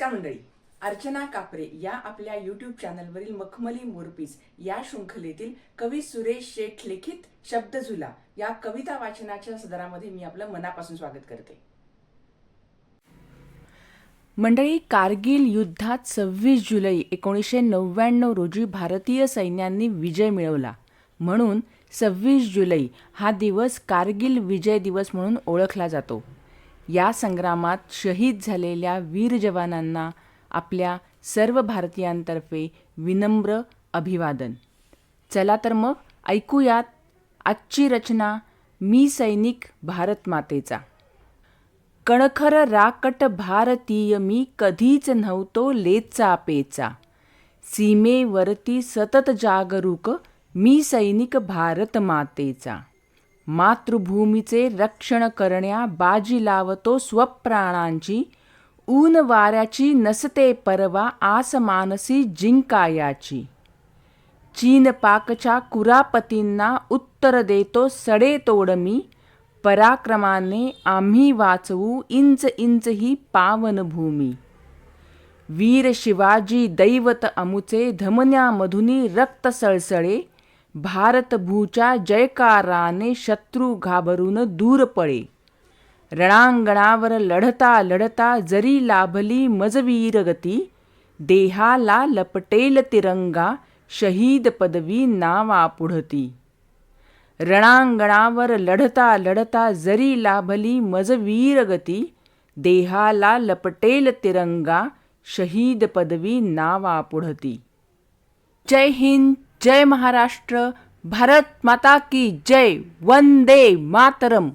मंडळी. अर्चना कापरे या आपल्या युट्यूब चॅनलवरील मखमली मोरपीस या शृंखलेतील कवी सुरेश शेठ लिखित शब्दझुला या कविता वाचनाच्या सदरामध्ये मी आपलं मनापासून स्वागत करते. मंडळी कारगिल युद्धात सव्वीस जुलै एकोणीसशे नव्याण्णव रोजी भारतीय सैन्यांनी विजय मिळवला. म्हणून सव्वीस जुलै हा दिवस कारगिल विजय दिवस म्हणून ओळखला जातो. या संग्रामात शहीद झालेल्या वीर जवानांना आपल्या सर्व भारतीयांतर्फे विनम्र अभिवादन. चला तर मग ऐकूयात आजची रचना मी सैनिक भारत मातेचा. कणखर राकट भारतीय मी कधीच नव्हतो लेचा पेचा. सीमेवरती सतत जागरूक मी सैनिक भारत मातेचा. मातृभूमीचे रक्षण करण्या बाजी लावतो स्वप्राणांची ऊन वाऱ्याची नसते परवा आसमानसी जिंकायाची. चीन पाकच्या कुरापतींना उत्तर देतो सडे तोड मी पराक्रमाने आम्ही वाचवू इंच इंच ही पावनभूमी. वीर शिवाजी दैवत अमुचे धमन्यामधुनी रक्त सळसळे भारतभूच्या जयकाराने शत्रू घाबरून दूर पळे रणांगणावर लढता लढता जरी लाभली मजवीर गती देहाला लपटेल तिरंगा शहीद पदवी नावा पुढती रणांगणावर लढता लढता जरी लाभली मजवीर गती देहाला लपटेल तिरंगा शहीद पदवी नावा पुढती जय हिंद जय महाराष्ट्र भारत माता की जय वंदे मातरम.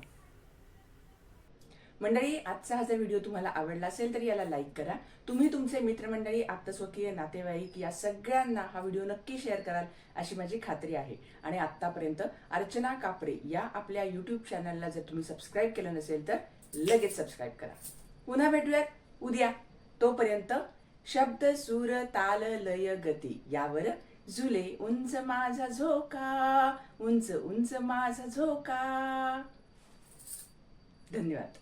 मंडळी आजचा हा जर व्हिडिओ तुम्हाला आवडला असेल तर याला लाईक करा. तुम्ही तुमचे मित्रमंडळी आप्तस्वकीय नातेवाईक या सगळ्यांना हा व्हिडिओ नक्की शेअर कराल अशी माझी खात्री आहे. आणि आत्तापर्यंत अर्चना कापरे या आपल्या यूट्यूब चॅनलला जर तुम्ही सबस्क्राईब केलं नसेल तर लगेच सबस्क्राईब करा. पुन्हा भेटूयात. उद्या तोपर्यंत शब्द सूर ताल लय गती यावर झुले उंच माझा झोका उंच उंच माझा झोका धन्यवाद